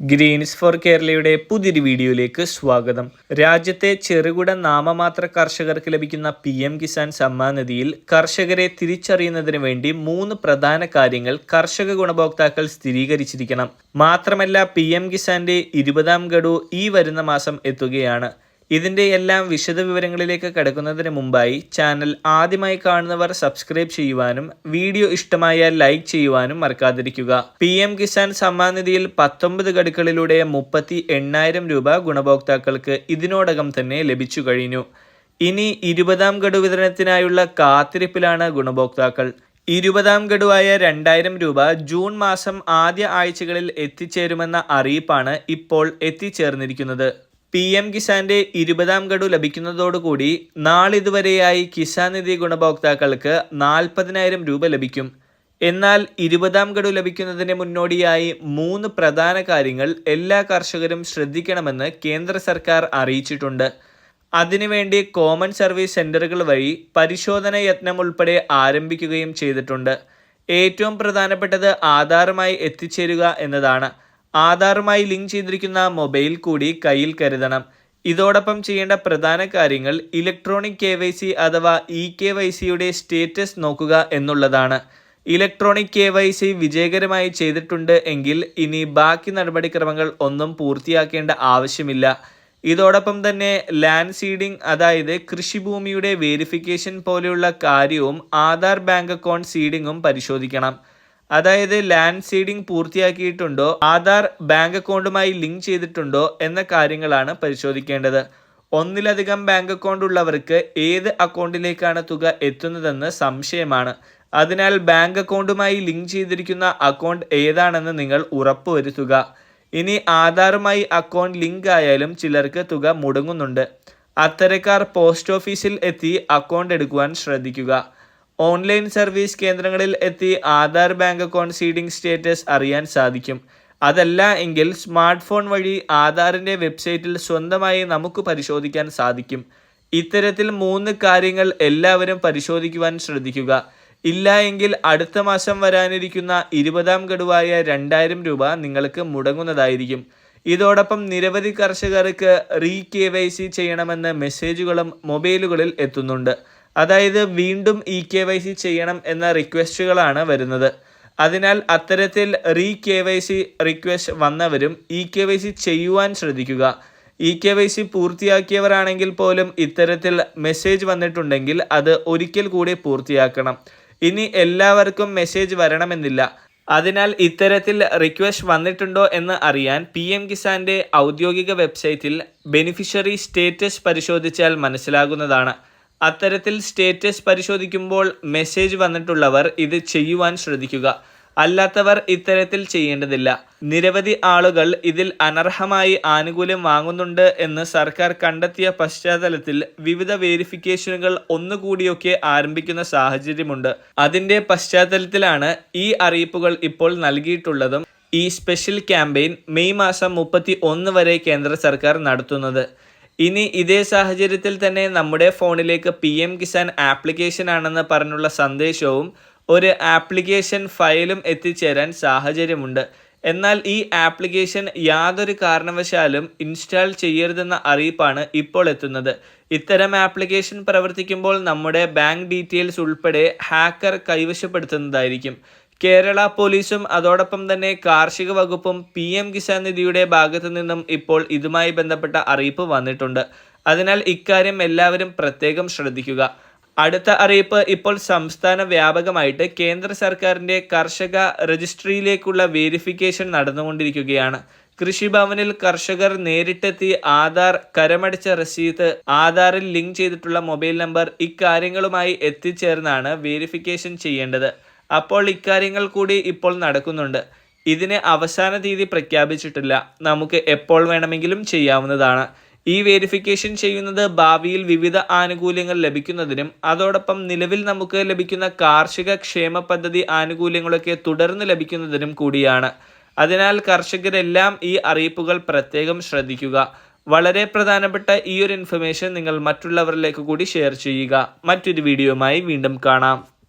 Green's four കേരളയുടെ പുതിയൊരു വീഡിയോയിലേക്ക് സ്വാഗതം. രാജ്യത്തെ ചെറുകിട നാമമാത്ര കർഷകർക്ക് ലഭിക്കുന്ന പി എം കിസാൻ സമ്മാൻ നിധിയിൽ കർഷകരെ തിരിച്ചറിയുന്നതിന് വേണ്ടി മൂന്ന് പ്രധാന കാര്യങ്ങൾ കർഷക ഗുണഭോക്താക്കൾ സ്ഥിരീകരിച്ചിരിക്കണം. മാത്രമല്ല പി എം കിസാന്റെ ഇരുപതാം ഗഡു ഈ വരുന്ന മാസം എത്തുകയാണ്. ഇതിന്റെ എല്ലാം വിശദവിവരങ്ങളിലേക്ക് കടക്കുന്നതിന് മുമ്പായി ചാനൽ ആദ്യമായി കാണുന്നവർ സബ്സ്ക്രൈബ് ചെയ്യുവാനും വീഡിയോ ഇഷ്ടമായാൽ ലൈക്ക് ചെയ്യുവാനും മറക്കാതിരിക്കുക. പി എം കിസാൻ സമ്മാൻ നിധിയിൽ പത്തൊമ്പത് ഗഡുക്കളിലൂടെ മുപ്പത്തി എണ്ണായിരം രൂപ ഗുണഭോക്താക്കൾക്ക് ഇതിനോടകം തന്നെ ലഭിച്ചു കഴിഞ്ഞു. ഇനി ഇരുപതാം ഗഡു വിതരണത്തിനായുള്ള കാത്തിരിപ്പിലാണ് ഗുണഭോക്താക്കൾ. ഇരുപതാം ഗഡുവായ രണ്ടായിരം രൂപ ജൂൺ മാസം ആദ്യ ആഴ്ചകളിൽ എത്തിച്ചേരുമെന്ന അറിയിപ്പാണ് ഇപ്പോൾ എത്തിച്ചേർന്നിരിക്കുന്നത്. പി എം കിസാന്റെ ഇരുപതാം ഗഡു ലഭിക്കുന്നതോടുകൂടി നാളിതുവരെയായി കിസാൻ നിധി ഗുണഭോക്താക്കൾക്ക് നാൽപ്പതിനായിരം രൂപ ലഭിക്കും. എന്നാൽ ഇരുപതാം ഗഡു ലഭിക്കുന്നതിന് മുന്നോടിയായി മൂന്ന് പ്രധാന കാര്യങ്ങൾ എല്ലാ കർഷകരും ശ്രദ്ധിക്കണമെന്ന് കേന്ദ്ര സർക്കാർ അറിയിച്ചിട്ടുണ്ട്. അതിനുവേണ്ടി കോമൺ സർവീസ് സെന്ററുകൾ വഴി പരിശോധന യത്നം ഉൾപ്പെടെ ആരംഭിക്കുകയും ചെയ്തിട്ടുണ്ട്. ഏറ്റവും പ്രധാനപ്പെട്ടത് ആധാറുമായി എത്തിച്ചേരുക എന്നതാണ്. ആധാറുമായി ലിങ്ക് ചെയ്തിരിക്കുന്ന മൊബൈൽ കൂടി കയ്യിൽ കരുതണം. ഇതോടൊപ്പം ചെയ്യേണ്ട പ്രധാന കാര്യങ്ങൾ ഇലക്ട്രോണിക് കെ വൈ സി അഥവാ ഇ കെ വൈ സിയുടെ സ്റ്റേറ്റസ് നോക്കുക എന്നുള്ളതാണ്. ഇലക്ട്രോണിക് കെ വൈ സി വിജയകരമായി ചെയ്തിട്ടുണ്ട് എങ്കിൽ ഇനി ബാക്കി നടപടിക്രമങ്ങൾ ഒന്നും പൂർത്തിയാക്കേണ്ട ആവശ്യമില്ല. ഇതോടൊപ്പം തന്നെ ലാൻഡ് സീഡിംഗ് അതായത് കൃഷിഭൂമിയുടെ വേരിഫിക്കേഷൻ പോലെയുള്ള കാര്യവും ആധാർ ബാങ്ക് അക്കൗണ്ട് സീഡിങ്ങും പരിശോധിക്കണം. അതായത് ലാൻഡ് സീഡിംഗ് പൂർത്തിയാക്കിയിട്ടുണ്ടോ ആധാർ ബാങ്ക് അക്കൗണ്ടുമായി ലിങ്ക് ചെയ്തിട്ടുണ്ടോ എന്ന കാര്യങ്ങളാണ് പരിശോധിക്കേണ്ടത്. ഒന്നിലധികം ബാങ്ക് അക്കൗണ്ട് ഉള്ളവർക്ക് ഏത് അക്കൗണ്ടിലേക്കാണ് തുക എത്തുന്നതെന്ന് സംശയമാണ്. അതിനാൽ ബാങ്ക് അക്കൗണ്ടുമായി ലിങ്ക് ചെയ്തിരിക്കുന്ന അക്കൗണ്ട് ഏതാണെന്ന് നിങ്ങൾ ഉറപ്പുവരുത്തുക. ഇനി ആധാറുമായി അക്കൗണ്ട് ലിങ്ക് ആയാലും ചിലർക്ക് തുക മുടങ്ങുന്നുണ്ട്. അത്തരക്കാർ പോസ്റ്റ് ഓഫീസിൽ എത്തി അക്കൗണ്ട് എടുക്കുവാൻ ശ്രദ്ധിക്കുക. ഓൺലൈൻ സർവീസ് കേന്ദ്രങ്ങളിൽ എത്തി Aadhaar bank account seeding status അറിയാൻ സാധിക്കും. അതല്ല എങ്കിൽ സ്മാർട്ട് ഫോൺ വഴി ആധാറിന്റെ വെബ്സൈറ്റിൽ സ്വന്തമായി നമുക്ക് പരിശോധിക്കാൻ സാധിക്കും. ഇത്തരത്തിൽ മൂന്ന് കാര്യങ്ങൾ എല്ലാവരും പരിശോധിക്കുവാൻ ശ്രദ്ധിക്കുക. ഇല്ല എങ്കിൽ അടുത്ത മാസം വരാനിരിക്കുന്ന ഇരുപതാം ഗഡുവായ രണ്ടായിരം രൂപ നിങ്ങൾക്ക് മുടങ്ങുന്നതായിരിക്കും. ഇതോടൊപ്പം നിരവധി കർഷകർക്ക് റീ കെ വൈ സി ചെയ്യണമെന്ന് മെസ്സേജുകളും മൊബൈലുകളിൽ എത്തുന്നുണ്ട്. അതായത് വീണ്ടും ഇ കെ വൈ സി ചെയ്യണം എന്ന റിക്വസ്റ്റുകളാണ് വരുന്നത്. അതിനാൽ അത്തരത്തിൽ re K Y C request വന്നവരും E K Y C ചെയ്യുവാൻ ശ്രദ്ധിക്കുക. ഇ കെ വൈ സി പൂർത്തിയാക്കിയവരാണെങ്കിൽ പോലും ഇത്തരത്തിൽ മെസ്സേജ് വന്നിട്ടുണ്ടെങ്കിൽ അത് ഒരിക്കൽ കൂടി പൂർത്തിയാക്കണം. ഇനി എല്ലാവർക്കും മെസ്സേജ് വരണമെന്നില്ല. അതിനാൽ ഇത്തരത്തിൽ റിക്വസ്റ്റ് വന്നിട്ടുണ്ടോ എന്ന് അറിയാൻ പി എം കിസാന്റെ ഔദ്യോഗിക വെബ്സൈറ്റിൽ ബെനിഫിഷ്യറി സ്റ്റേറ്റസ് പരിശോധിച്ചാൽ മനസ്സിലാകുന്നതാണ്. അത്തരത്തിൽ സ്റ്റേറ്റസ് പരിശോധിക്കുമ്പോൾ മെസ്സേജ് വന്നിട്ടുള്ളവർ ഇത് ചെയ്യുവാൻ ശ്രദ്ധിക്കുക. അല്ലാത്തവർ ഇത്തരത്തിൽ ചെയ്യേണ്ടതില്ല. നിരവധി ആളുകൾ ഇതിൽ അനർഹമായി ആനുകൂല്യം വാങ്ങുന്നുണ്ട് എന്ന് സർക്കാർ കണ്ടെത്തിയ പശ്ചാത്തലത്തിൽ വിവിധ വേരിഫിക്കേഷനുകൾ ഒന്നുകൂടിയൊക്കെ ആരംഭിക്കുന്ന സാഹചര്യമുണ്ട്. അതിന്റെ പശ്ചാത്തലത്തിലാണ് ഈ അറിയിപ്പുകൾ ഇപ്പോൾ നൽകിയിട്ടുള്ളതും ഈ സ്പെഷ്യൽ ക്യാമ്പയിൻ മെയ് മാസം മുപ്പത്തി ഒന്ന് വരെ കേന്ദ്ര സർക്കാർ നടത്തുന്നത്. ഇനി ഇതേ സാഹചര്യത്തിൽ തന്നെ നമ്മുടെ ഫോണിലേക്ക് പി എം കിസാൻ ആപ്ലിക്കേഷൻ ആണെന്ന് പറഞ്ഞുള്ള സന്ദേശവും ഒരു ആപ്ലിക്കേഷൻ ഫയലും എത്തിച്ചേരാൻ സാഹചര്യമുണ്ട്. എന്നാൽ ഈ ആപ്ലിക്കേഷൻ യാതൊരു കാരണവശാലും ഇൻസ്റ്റാൾ ചെയ്യരുതെന്ന അറിയിപ്പാണ് ഇപ്പോൾ എത്തുന്നത്. ഇത്തരം ആപ്ലിക്കേഷൻ പ്രവർത്തിക്കുമ്പോൾ നമ്മുടെ ബാങ്ക് ഡീറ്റെയിൽസ് ഉൾപ്പെടെ ഹാക്കർ കൈവശപ്പെടുത്തുന്നതായിരിക്കും. കേരള പോലീസും അതോടൊപ്പം തന്നെ കാർഷിക വകുപ്പും പി എം കിസാൻ നിധിയുടെ ഭാഗത്തു നിന്നും ഇപ്പോൾ ഇതുമായി ബന്ധപ്പെട്ട അറിയിപ്പ് വന്നിട്ടുണ്ട്. അതിനാൽ ഇക്കാര്യം എല്ലാവരും പ്രത്യേകം ശ്രദ്ധിക്കുക. അടുത്ത അറിയിപ്പ് ഇപ്പോൾ സംസ്ഥാന വ്യാപകമായിട്ട് കേന്ദ്ര സർക്കാരിന്റെ കർഷക രജിസ്ട്രിയിലേക്കുള്ള വേരിഫിക്കേഷൻ നടന്നുകൊണ്ടിരിക്കുകയാണ്. കൃഷിഭവനിൽ കർഷകർ നേരിട്ടെത്തി ആധാർ കരമടിച്ച റസീത്ത് ആധാറിൽ ലിങ്ക് ചെയ്തിട്ടുള്ള മൊബൈൽ നമ്പർ ഇക്കാര്യങ്ങളുമായി എത്തിച്ചേർന്നാണ് വേരിഫിക്കേഷൻ ചെയ്യേണ്ടത്. അപ്പോൾ ഇക്കാര്യങ്ങൾ കൂടി ഇപ്പോൾ നടക്കുന്നുണ്ട്. ഇതിന് അവസാന തീയതി പ്രഖ്യാപിച്ചിട്ടില്ല. നമുക്ക് എപ്പോൾ വേണമെങ്കിലും ചെയ്യാവുന്നതാണ്. ഈ വെരിഫിക്കേഷൻ ചെയ്യുന്നത് ഭാവിയിൽ വിവിധ ആനുകൂല്യങ്ങൾ ലഭിക്കുന്നതിനും അതോടൊപ്പം നിലവിൽ നമുക്ക് ലഭിക്കുന്ന കാർഷിക ക്ഷേമ പദ്ധതി ആനുകൂല്യങ്ങളൊക്കെ തുടർന്ന് ലഭിക്കുന്നതിനും കൂടിയാണ്. അതിനാൽ കർഷകരെല്ലാം ഈ അറിയിപ്പുകൾ പ്രത്യേകം ശ്രദ്ധിക്കുക. വളരെ പ്രധാനപ്പെട്ട ഈ ഒരു ഇൻഫർമേഷൻ നിങ്ങൾ മറ്റുള്ളവരിലേക്ക് കൂടി ഷെയർ ചെയ്യുക. മറ്റൊരു വീഡിയോയുമായി വീണ്ടും കാണാം.